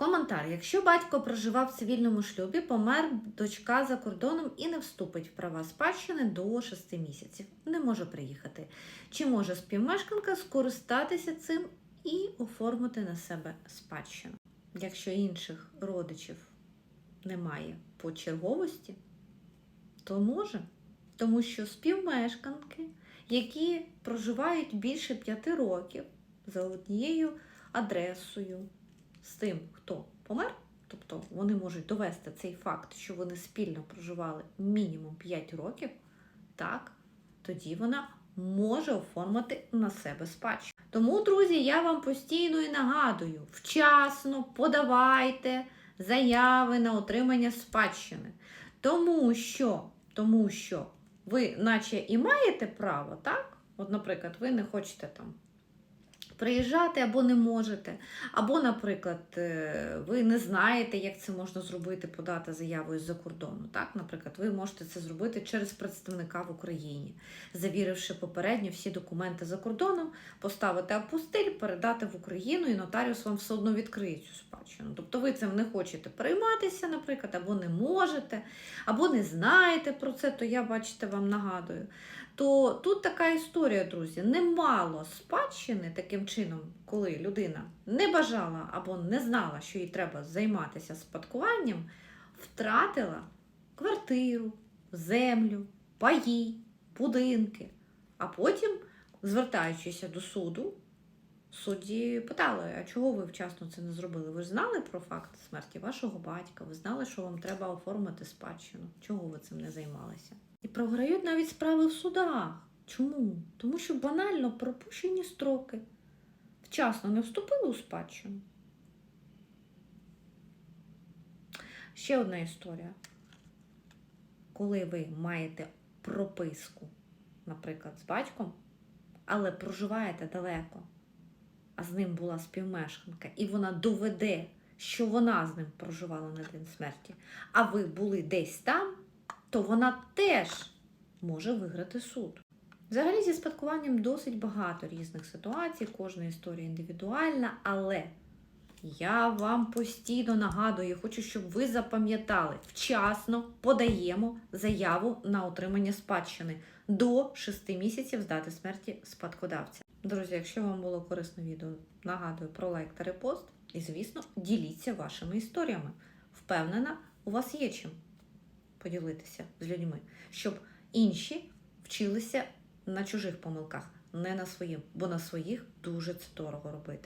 Коментар: якщо батько проживав в цивільному шлюбі, помер дочка за кордоном і не вступить в права спадщини до 6 місяців, не може приїхати. Чи може співмешканка скористатися цим і оформити на себе спадщину? Якщо інших родичів немає по черговості, то може. Тому що співмешканки, які проживають більше 5 років за однією адресою, з тим, хто помер, тобто вони можуть довести цей факт, що вони спільно проживали мінімум 5 років, так, тоді вона може оформити на себе спадщину. Тому, друзі, я вам постійно і нагадую: вчасно подавайте заяви на отримання спадщини. Тому що, тому що ви, наче і маєте право, так? От, наприклад, ви не хочете там приїжджати або не можете. Або, наприклад, е, ви не знаєте, як це можна зробити, подати заяву із-за кордону. Так? Наприклад, ви можете це зробити через представника в Україні, завіривши попередньо всі документи за кордоном, поставити апостиль, передати в Україну, і нотаріус вам все одно відкриє цю спадщину. Тобто ви цим не хочете перейматися, наприклад, або не можете, або не знаєте про це, то я, бачите, вам нагадую. То тут така історія, друзі, немало спадщини таким чином, коли людина не бажала або не знала, що їй треба займатися спадкуванням, втратила квартиру, землю, паї, будинки. А потім, звертаючись до суду, судді питали, а чого ви вчасно це не зробили? Ви ж знали про факт смерті вашого батька, ви знали, що вам треба оформити спадщину. Чого ви цим не займалися? Програють навіть справи в судах. Чому? Тому що банально пропущені строки. Вчасно не вступили у спадщину. Ще одна історія. Коли ви маєте прописку, наприклад, з батьком, але проживаєте далеко, а з ним була співмешканка, і вона доведе, що вона з ним проживала на день смерті, а ви були десь там, то вона теж може виграти суд. Взагалі зі спадкуванням досить багато різних ситуацій, кожна історія індивідуальна, але я вам постійно нагадую, хочу, щоб ви запам'ятали, вчасно подаємо заяву на отримання спадщини до 6 місяців з дати смерті спадкодавця. Друзі, якщо вам було корисно відео, нагадую про лайк та репост. І, звісно, діліться вашими історіями. Впевнена, у вас є чим поділитися з людьми, щоб інші вчилися на чужих помилках, не на своїх, бо на своїх дуже це дорого робити.